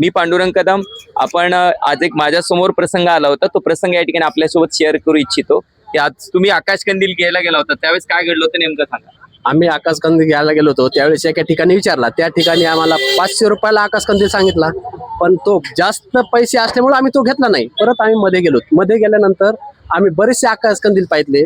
मी पांडुरंग कदम. आपण आज एक माझ्यासमोर प्रसंग आला होता. तो प्रसंग या ठिकाणी आपल्यासोबत शेअर करू इच्छितो. की आज तुम्ही आकाश कंदील घ्यायला गेला होता. त्यावेळेस काय घडलं होतं नेमकं सांगा. आम्ही आकाशकंदील घ्यायला गेलो होतो. त्यावेळेस एका ठिकाणी विचारला. त्या ठिकाणी आम्हाला पाचशे रुपयाला आकाशकंदील सांगितला. पण तो जास्त पैसे असल्यामुळे आम्ही तो घेतला नाही. परत आम्ही मध्ये गेलो. मध्ये गेल्यानंतर आम्ही बरेचसे आकाशकंदील पाहितले.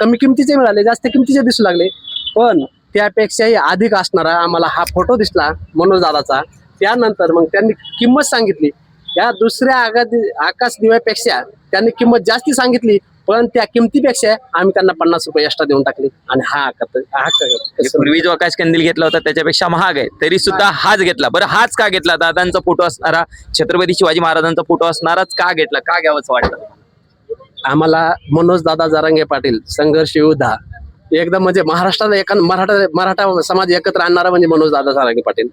कमी किमतीचे मिळाले. जास्त किमतीचे दिसू लागले. पण त्यापेक्षाही अधिक असणारा आम्हाला हा फोटो दिसला मनोज दादाचा. त्यानंतर मग त्यांनी किंमत सांगितली. या दुसऱ्या आगा- आकाश दिव्यापेक्षा त्यांनी किंमत जास्ती सांगितली पण त्या किमतीपेक्षा आम्ही त्यांना पन्नास रुपये एक्स्ट्रा देऊन टाकले. आणि हा हा पूर्वी जो आकाश कंदील घेतला होता त्याच्यापेक्षा महाग आहे. तरी सुद्धा हाच घेतला. बरं हाच का घेतला? दादांचा फोटो असणारा छत्रपती शिवाजी महाराजांचा फोटो असणाराच का घेतला? का घ्यावंच वाटलं? आम्हाला मनोज दादा जरांगे पाटील संघर्ष योद्धा एकदम म्हणजे महाराष्ट्राला एका मराठा मराठा समाज एकत्र आणणारा म्हणजे मनोज दादा जरांगे पाटील.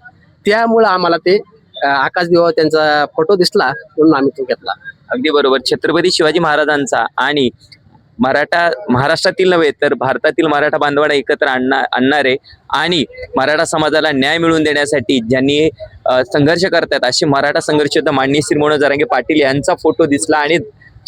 त्यामुळं आम्हाला ते अं, आकाश त्यांचा फोटो दिसला म्हणून आम्ही तो घेतला. अगदी बरोबर. छत्रपती शिवाजी महाराजांचा आणि मराठा महाराष्ट्रातील नव्हे तर भारतातील मराठा बांधवांना एकत्र आणणार आणणारे आणि मराठा समाजाला न्याय मिळवून देण्यासाठी ज्यांनी संघर्ष करतात असे मराठा संघर्ष योद्धा माननीय श्री मनोज जरांगे पाटील यांचा फोटो दिसला आणि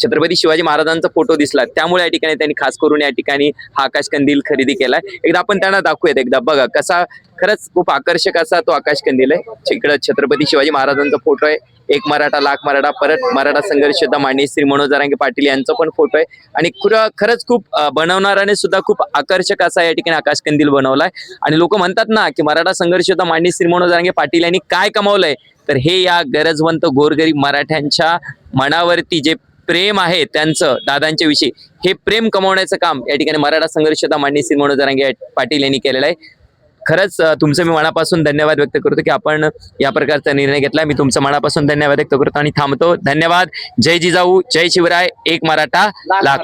छत्रपती शिवाजी महाराजांचा फोटो दिसला. त्यामुळे या ठिकाणी त्यांनी खास करून या ठिकाणी हा आकाश कंदील खरेदी केलाय. एकदा आपण त्यांना दाखवूयात एकदा. बघा कसा खरंच खूप आकर्षक असा तो आकाश कंदील आहे. इकडं छत्रपती शिवाजी महाराजांचा फोटो आहे. एक मराठा लाख मराठा परत मराठा संघर्ष योद्धा माननीय श्री मनोज जरांगे पाटील यांचा पण फोटो आहे. आणि खरं खरंच खूप बनवणाऱ्याने सुद्धा खूप आकर्षक असा या ठिकाणी आकाश कंदील बनवलाय. आणि लोक म्हणतात ना की मराठा संघर्ष योद्धा माननीय श्री मनोज जरांगे पाटील यांनी काय कमावलंय? तर हे या गरजवंत गोरगरीब मराठ्यांच्या मनावरती जे प्रेम आहे त्यांचं दादांच्या विषयी. हे प्रेम कमवण्याचं काम या ठिकाणी मराठा संघर्षता मांडणी माननीय श्री मनोज जरांगे पाटील यांनी केलेलं आहे. खरंच तुमचं मी मनापासून धन्यवाद व्यक्त करतो की आपण या प्रकारचा निर्णय घेतला. मी तुमचं मनापासून धन्यवाद व्यक्त करतो आणि थांबतो. धन्यवाद. जय जिजाऊ जय शिवराय. एक मराठा लाख